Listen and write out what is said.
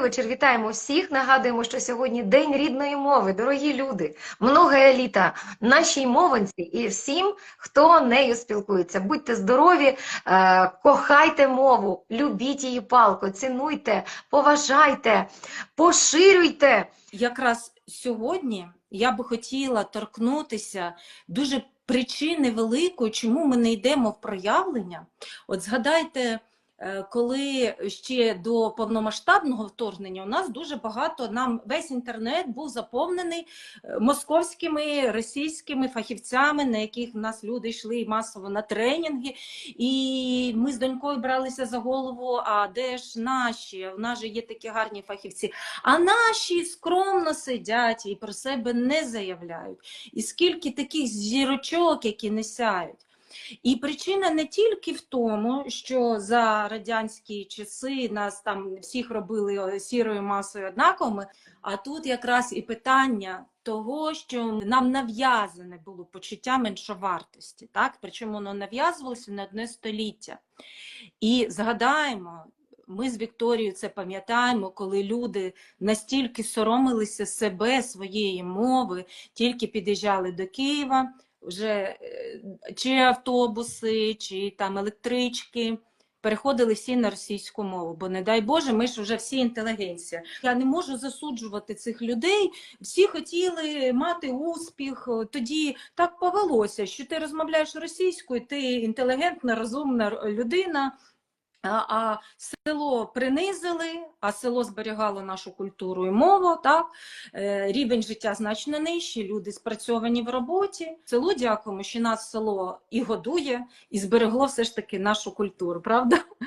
Вечір вітаємо всіх. Нагадуємо, що сьогодні День рідної мови, дорогі люди, многое літа нашій мовинці і всім, хто нею спілкується. Будьте здорові, е, кохайте мову, любіть її палко, цінуйте, поважайте, поширюйте. Якраз сьогодні я би хотіла торкнутися дуже причини великої, чому ми не йдемо в проявлення. От згадайте, коли ще до повномасштабного вторгнення у нас дуже багато нам весь інтернет був заповнений е, московськими російськими фахівцями, на яких в нас люди йшли масово на тренінги. І ми з донькою бралися за голову. А де ж наші? У нас же є такі гарні фахівці. А наші скромно сидять і про себе не заявляють. І скільки таких зірочок, які не сяють. І причина не тільки в тому, що за радянські часи нас там всіх робили сірою масою однаковими, а тут якраз і питання того, що нам нав'язане було почуття меншовартості, так? Причому воно нав'язувалося не одне століття. І згадаємо, ми з Вікторією це пам'ятаємо, коли люди настільки соромилися себе, своєї мови, тільки під'їжджали до Києва, вже е, чи автобуси, чи там електрички. Переходили всі на російську мову, бо не дай Боже, ми ж вже всі інтелігенція. Я не можу засуджувати цих людей. Всі хотіли мати успіх. Тоді так повелося, що ти розмовляєш російською, ти інтелігентна, розумна людина. А, село принизили, а село зберігало нашу культуру і мову. Так? Е, рівень життя значно нижчий, люди спрацьовані в роботі. Село дякуємо, що нас село і годує, і зберегло все ж таки нашу культуру, правда?